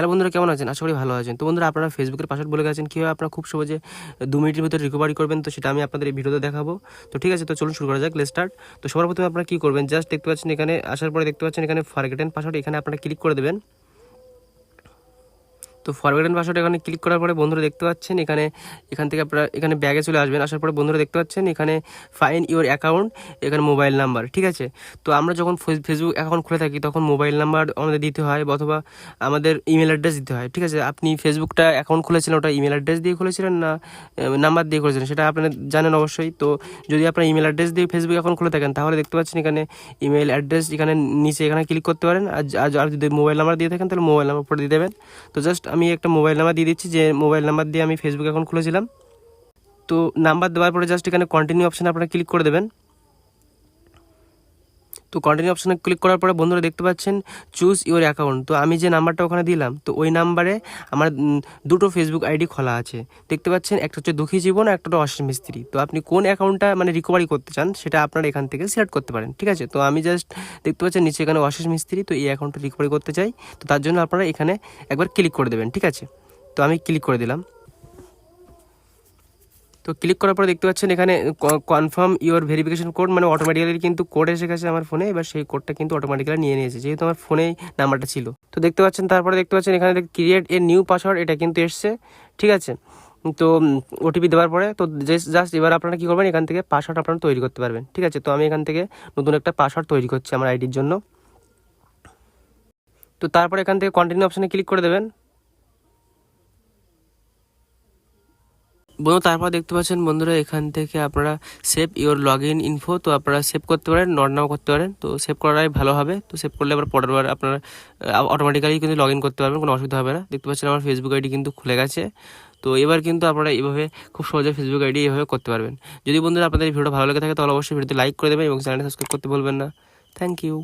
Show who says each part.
Speaker 1: Hello বন্ধুরা, কেমন আছেন? আশা করি ভালো আছেন। তো বন্ধুরা, আপনারা ফেসবুকের পাসওয়ার্ড বলে গেছেন, কীভাবে আপনারা খুব সহজে দু মিনিটের ভিতরে রিকভারি করবেন, তো সেটা আমি আপনাদের এই ভিডিওতে দেখাবো। তো ঠিক আছে, তো চলুন শুরু করা যাক লেট স্টার্ট তো সবার প্রথমে আপনারা কী করবেন? জাস্ট দেখতে পাচ্ছেন এখানে, আসার পরে দেখতে পাচ্ছেন এখানে ফার্গেটেন পাসওয়ার্ড এখানে আপনারা ক্লিক করে দেবেন। তো ফরওয়ার্ড পাসওয়ার্ড এখানে ক্লিক করার পরে বন্ধুরা দেখতে পাচ্ছেন, এখানে, এখান থেকে আপনারা, এখানে ব্যাগে চলে আসবেন, আসার পরে বন্ধুরা দেখতে পাচ্ছেন, এখানে ফাইন ইওর অ্যাকাউন্ট এখানে মোবাইল নাম্বার ঠিক আছে? তো আমরা যখন ফেস- ফেসবুক অ্যাকাউন্ট খুলে থাকি, তখন মোবাইল নাম্বার আমাদের দিতে হয় অথবা আমাদের ইমেল অ্যাড্রেস দিতে হয়, ঠিক আছে? আপনি ফেসবুকটা অ্যাকাউন্ট খুলেছিলেন, ওটা ইমেল অ্যাড্রেস দিয়ে খুলেছিলেন না নাম্বার দিয়ে খুলেছিলেন, সেটা আপনারা জানেন অবশ্যই। তো যদি আপনার ইমেল অ্যাড্রেস দিয়ে ফেসবুক অ্যাকাউন্ট খুলে থাকেন, তাহলে দেখতে পাচ্ছেন এখানে ইমেল অ্যাড্রেস এখানে নিচে এখানে ক্লিক করতে পারেন, আর, আর- যদি মোবাইল নাম্বার দিয়ে থাকেন, তাহলে মোবাইল নাম্বার উপরে দিয়ে দেবেন। তো জাস্ট আমি একটা মোবাইল নাম্বার দিয়ে দিচ্ছি, যে মোবাইল নাম্বার দিয়ে আমি ফেসবুক অ্যাকাউন্ট খুলেছিলাম। তো নাম্বার দেওয়ার পরে জাস্ট এখানে কন্টিনিউ অপশানে আপনারা ক্লিক করে দেবেন। তো কন্টিনিউ অপশানে ক্লিক করার পরে বন্ধুরা দেখতে পাচ্ছেন চুজ ইউর অ্যাকাউন্ট তো আমি যে নাম্বারটা ওখানে দিলাম, তো ওই নাম্বারে আমার দুটো ফেসবুক আইডি খোলা আছে। দেখতে পাচ্ছেন, একটা হচ্ছে দুঃখী জীবন একটা হচ্ছে অসীম মিস্ত্রি তো আপনি কোন অ্যাকাউন্টটা মানে রিকভারি করতে চান, সেটা আপনারা এখান থেকে সিলেক্ট করতে পারেন, ঠিক আছে? তো আমি জাস্ট দেখতে পাচ্ছেন, নিচে এখানে অশেষ মিস্ত্রি তো এই অ্যাকাউন্টটা রিকভারি করতে চাই। তো তার জন্য আপনারা এখানে একবার ক্লিক করে দেবেন, ঠিক আছে? তো আমি ক্লিক করে দিলাম। তো ক্লিক করার পরে দেখতে পাচ্ছেন এখানে কনফার্ম ইওর ভেরিফিকেশন কোড মানে অটোমেটিক্যালি কিন্তু কোড এসে গেছে আমার ফোনে এবার সেই কোডটা কিন্তু অটোমেটিক্যালি নিয়ে নিয়েছে, যেহেতু আমার ফোনেই নাম্বারটা ছিল। তো দেখতে পাচ্ছেন, তারপরে দেখতে পাচ্ছেন এখানে ক্রিয়েট এ নিউ পাসওয়ার্ড এটা কিন্তু এসছে, ঠিক আছে? তো ওটিপি দেওয়ার পরে, তো জাস্ট এবার আপনারা কী করবেন, এখান থেকে পাসওয়ার্ড আপনারা তৈরি করতে পারবেন, ঠিক আছে? তো আমি এখান থেকে নতুন একটা পাসওয়ার্ড তৈরি করছি আমার আইডির জন্য। তো তারপরে এখান থেকে কন্টিনিউ অপশানে ক্লিক করে দেবেন। বন্ধু, তারপর দেখতে পাচ্ছেন বন্ধুরা, এখান থেকে আপনারা save your log in info তো আপনারা সেভ করতে পারেন নট নাও করতে পারেন। তো সেভ করাটাই ভালো হবে। তো সেভ করলে আবার পরের বার আপনারা অটোমেটিক্যালি কিন্তু লগ ইন করতে পারবেন, কোনো অসুবিধা হবে না। দেখতে পাচ্ছেন আমার ফেসবুক আইডি কিন্তু খুলে গেছে। তো এবার কিন্তু আপনারা এইভাবে খুব সহজে ফেসবুক আইডি এইভাবে করতে পারবেন। যদি বন্ধুরা আপনাদের ভিডিওটা ভালো লেগে থাকে, তাহলে অবশ্যই ভিডিওতে লাইক করে দেবেন এবং চ্যানেলটা সাবস্ক্রাইব করতে বলবেন না। Thank you